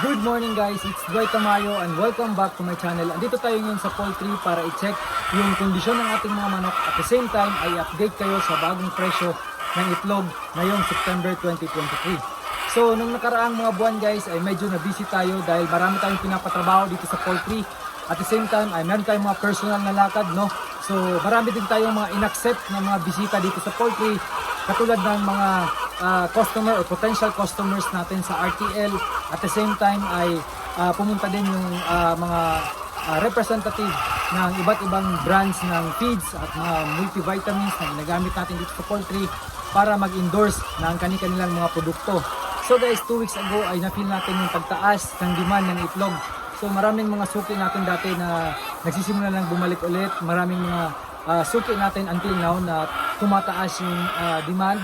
Good morning guys, it's Dwight Tamayo and welcome back to my channel. Andito tayo ngayon sa poultry para i-check yung kondisyon ng ating mga manok. At the same time ay update kayo sa bagong presyo ng itlog ngayong September 2023. So nung nakaraang mga buwan guys ay medyo na busy tayo dahil marami tayong pinapatrabaho dito sa poultry. At the same time ay meron tayong mga personal na lakad no. So marami din tayong mga inaccept na mga bisita dito sa poultry katulad ng mga ah, customer or potential customers natin sa RTL. At the same time ay ah, pumunta din yung ah, mga ah, representative ng iba't ibang brands ng feeds at mga multivitamins na ginagamit natin dito sa poultry para mag-endorse ng kani-kanilang mga produkto. So guys, two weeks ago ay na-feel natin yung pagtaas ng demand ng itlog. So maraming mga suki natin dati na nagsisimula lang bumalik ulit. Maraming mga ah, suki natin until now na tumataas yung ah, demand.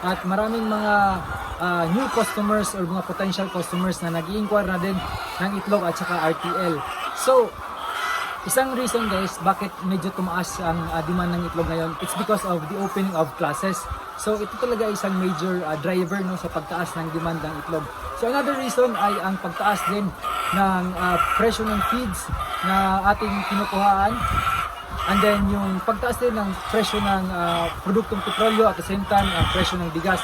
At maraming mga ah, new customers or mga potential customers na nag inquire na din ng itlog at saka RTL. So, Isang reason guys bakit medyo tumaas ang uh, demand ng itlog ngayon, it's because of the opening of classes. So ito talaga isang major uh, driver no sa pagtaas ng demand ng itlog. So another reason ay ang pagtaas din ng uh, presyo ng feeds na ating kinukuhaan And then yung pagtaas din ng presyo ng ah, produktong petrolyo at the same time ang presyo ng bigas.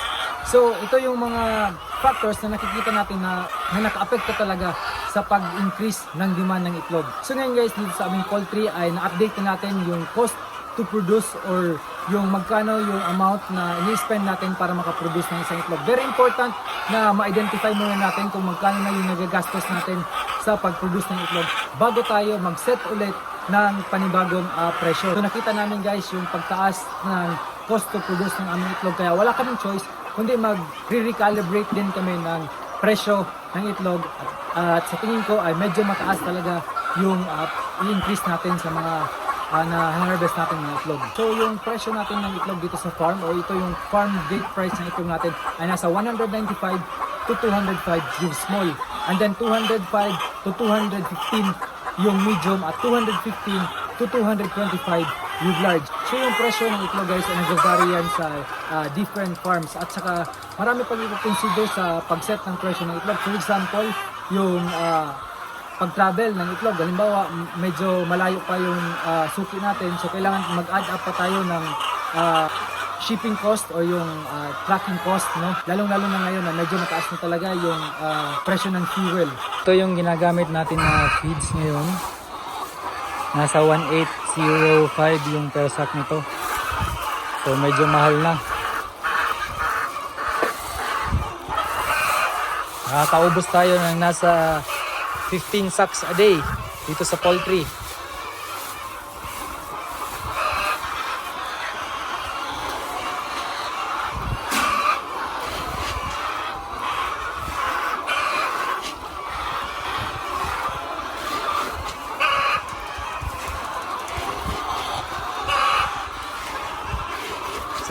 So ito yung mga factors na nakikita natin na, na naka-apekto talaga sa pag-increase ng demand ng itlog. So ngayon guys, dito sa aming poultry ay na-update na natin yung cost to produce or yung magkano yung amount na ini-spend natin para makaproduce ng isang itlog. Very important na ma-identify muna natin kung magkano na yung nagagastos natin sa pag-produce ng itlog bago tayo mag-set ulit ng panibagong ah, presyo. So nakita namin guys yung pagtaas ng cost to produce ng aming itlog kaya wala kaming choice kundi mag-recalibrate din kami ng presyo ng itlog at, at sa tingin ko ay medyo mataas talaga yung ah, i-increase natin sa mga uh, na harvest natin ng itlog. So yung presyo natin ng itlog dito sa farm o ito yung farm gate price ng itlog natin ay nasa 195 to 205 yung small. And then 205 to 215 yung medium at 215 to 225 yung large. So yung presyo ng itlog guys ay nag-vary yan sa ah, different farms at saka marami pang i-consider sa pag-set ng presyo ng itlog. For example, yung ah, pag-travel ng itlog. Halimbawa, medyo malayo pa yung ah, suki natin. So, kailangan mag-add up pa tayo ng ah, shipping cost o yung ah, tracking cost. No? Lalong-lalo na ngayon na medyo mataas na talaga yung ah, presyo ng fuel. Ito yung ginagamit natin na feeds ngayon. Nasa 1805 yung per sack nito. So, medyo mahal na. Nakakaubos tayo ng nasa 15 sacks a day dito sa poultry.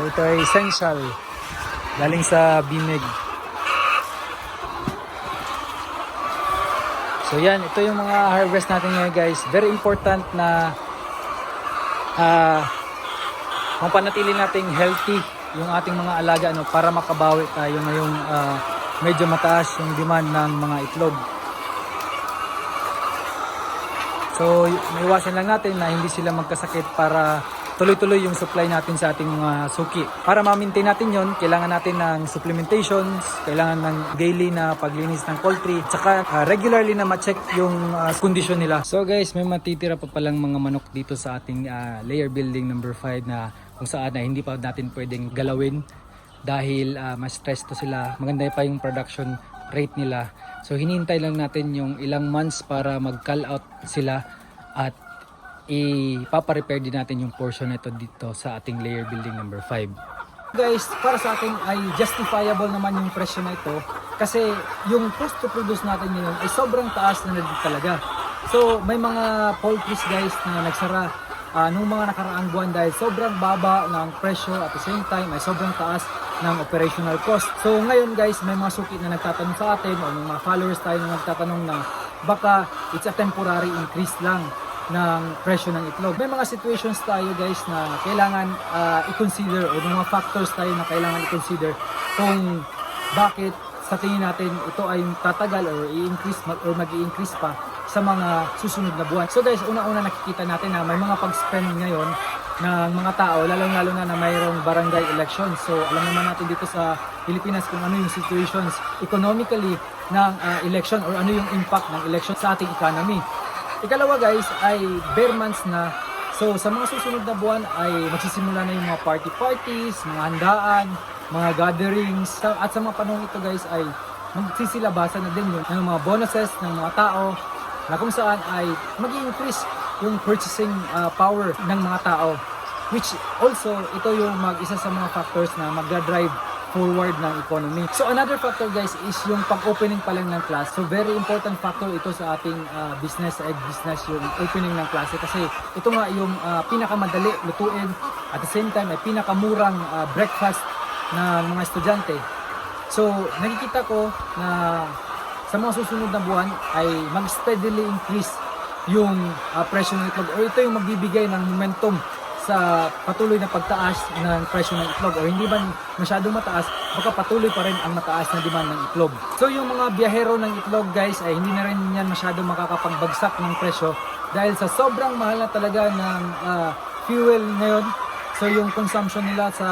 Ito ay essential galing sa Bimig. So yan, ito yung mga harvest natin ngayon guys. Very important na uh, mapanatili nating healthy yung ating mga alaga ano, para makabawi tayo ngayong ah, medyo mataas yung demand ng mga itlog. So, maiwasan lang natin na hindi sila magkasakit para tuloy-tuloy yung supply natin sa ating mga suki. Para ma-maintain natin yon, kailangan natin ng supplementations, kailangan ng daily na paglinis ng poultry, tsaka ah, regularly na ma-check yung ah, kondisyon nila. So guys, may matitira pa palang mga manok dito sa ating ah, layer building number 5 na kung saan na hindi pa natin pwedeng galawin dahil ah, mas stress to sila. Maganda pa yung production rate nila. So hinihintay lang natin yung ilang months para mag-call out sila at ipapa-repair din natin yung portion nito dito sa ating layer building number 5. Guys, para sa akin ay justifiable naman yung presyo na ito kasi yung cost to produce natin ngayon ay sobrang taas na nandito talaga. So may mga poultries guys na nagsara ah, nung mga nakaraang buwan dahil sobrang baba ng presyo at the same time ay sobrang taas ng operational cost. So ngayon guys, may mga suki na nagtatanong sa atin o may mga followers tayo na nagtatanong na baka it's a temporary increase lang ng presyo ng itlog. May mga situations tayo guys na kailangan ah, i-consider o mga factors tayo na kailangan i-consider kung bakit sa tingin natin ito ay tatagal or i-increase or mag-i-increase pa sa mga susunod na buwan. So guys, una-una nakikita natin na may mga pag-spend ngayon ng mga tao, lalong-lalo na na mayroong barangay election. So alam naman natin dito sa Pilipinas kung ano yung situations economically ng ah, election or ano yung impact ng election sa ating economy. Ikalawa guys ay bare months na. So sa mga susunod na buwan ay magsisimula na yung mga party parties, mga handaan, mga gatherings. At sa mga panahon ito guys ay magsisilabasan na din yung, yung mga bonuses ng mga tao na kung saan ay mag increase yung purchasing uh, power ng mga tao. Which also ito yung mag-isa sa mga factors na magdadrive forward ng economy. So another factor guys is yung pag-opening pa lang ng class. So very important factor ito sa ating uh, business, egg business, yung opening ng klase kasi ito nga yung uh, pinakamadali lutuin at the same time ay pinakamurang uh, breakfast ng mga estudyante. So nakikita ko na sa mga susunod na buwan ay mag-steadily increase yung uh, presyo ng itlog or ito yung magbibigay ng momentum sa patuloy na pagtaas ng presyo ng itlog o hindi man masyadong mataas, baka patuloy pa rin ang mataas na demand ng itlog. So yung mga biyahero ng itlog guys ay hindi na rin yan masyadong makakapagbagsak ng presyo dahil sa sobrang mahal na talaga ng ah, fuel ngayon. So yung consumption nila sa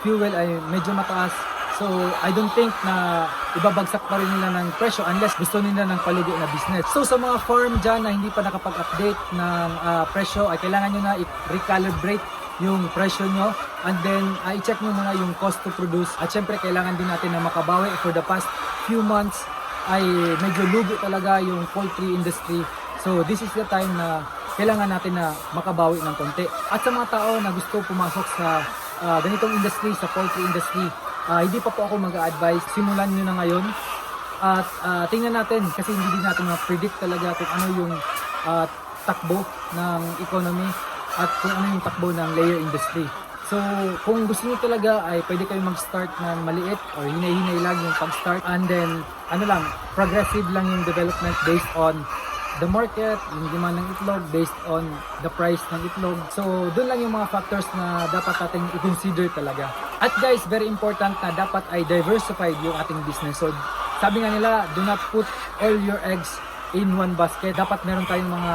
fuel ay medyo mataas. So I don't think na ibabagsak pa rin nila ng presyo unless gusto nila ng palugo na business. So sa mga farm dyan na hindi pa nakapag-update ng ah, presyo ay kailangan nyo na i-recalibrate yung presyo nyo. And then ah, i-check nyo muna yung cost to produce. At syempre kailangan din natin na makabawi for the past few months. Ay medyo lugi talaga yung poultry industry. So this is the time na kailangan natin na makabawi ng konti. At sa mga tao na gusto pumasok sa ah, ganitong industry sa poultry industry ah, hindi pa po ako mag-advise simulan nyo na ngayon at ah, tingnan natin kasi hindi din natin ma-predict talaga kung ano yung ah, takbo ng economy at kung ano yung takbo ng layer industry. So, kung gusto niyo talaga ay pwede kayo mag-start ng maliit or hinay-hinay lang yung pag-start and then ano lang, progressive lang yung development based on the market, yung demand ng itlog based on the price ng itlog. So, doon lang yung mga factors na dapat natin i-consider talaga. At guys, very important na dapat ay diversified yung ating business. So, sabi nga nila, do not put all your eggs in one basket. Dapat meron tayong mga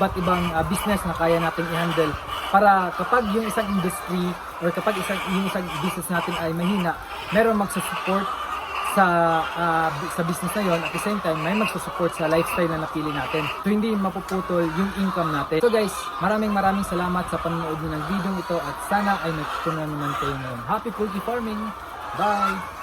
iba't ibang uh, business na kaya nating i-handle para kapag yung isang industry or kapag isang, yung isang business natin ay mahina, meron magsa-support sa bu- sa business na yon at the same time may magsusupport sa lifestyle na napili natin. So hindi mapuputol yung income natin. So guys, maraming maraming salamat sa panonood ng video ito at sana ay natutunan naman kayo ngayon. Happy poultry farming! Bye!